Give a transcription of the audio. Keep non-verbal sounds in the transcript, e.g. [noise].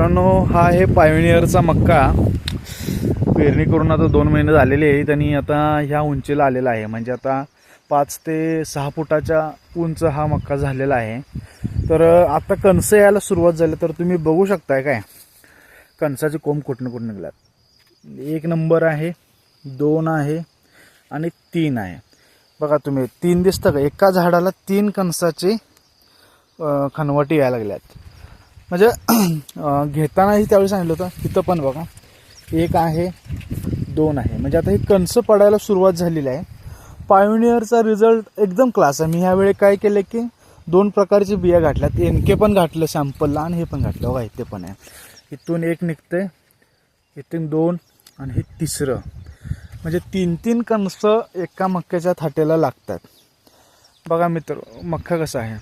मित्रांनो हा आहे पायोनियरचा मक्का. पेरणी करून आता दोन महिने झालेले आहेत आणि आता ह्या उंचीला आलेला आहे. म्हणजे आता पाच ते सहा फुटाच्या उंच हा मक्का झालेला आहे. तर आता कणसं यायला सुरुवात झाली तर तुम्ही बघू शकताय काय? कणसाचे कोंब कुठनं कुठं निघलात एक नंबर आहे दोन आहे आणि तीन आहे. बघा तुम्ही तीन दिसतं का? एका झाडाला तीन कणसाचे खनवटी यायला लागल्यात. म्हणजे [clears throat] घेतानाही त्यावेळी सांगितलं होतं तिथं पण बघा एक आहे दोन आहे. म्हणजे आता हे कणसं पडायला सुरुवात झालेली आहे. पायोनियरचा रिझल्ट एकदम क्लास आहे. मी ह्यावेळी काय केलं की दोन प्रकारचे बिया घातल्यात. एन के पण घातलं सॅम्पलला आणि हे पण घातलं. बघा इथे पण आहे. इथून एक निघते इथून दोन आणि हे तिसरं. म्हणजे तीन तीन कणसं एका मक्क्याच्या थाटेला लागतात. बघा मित्र मक्का कसा आहे.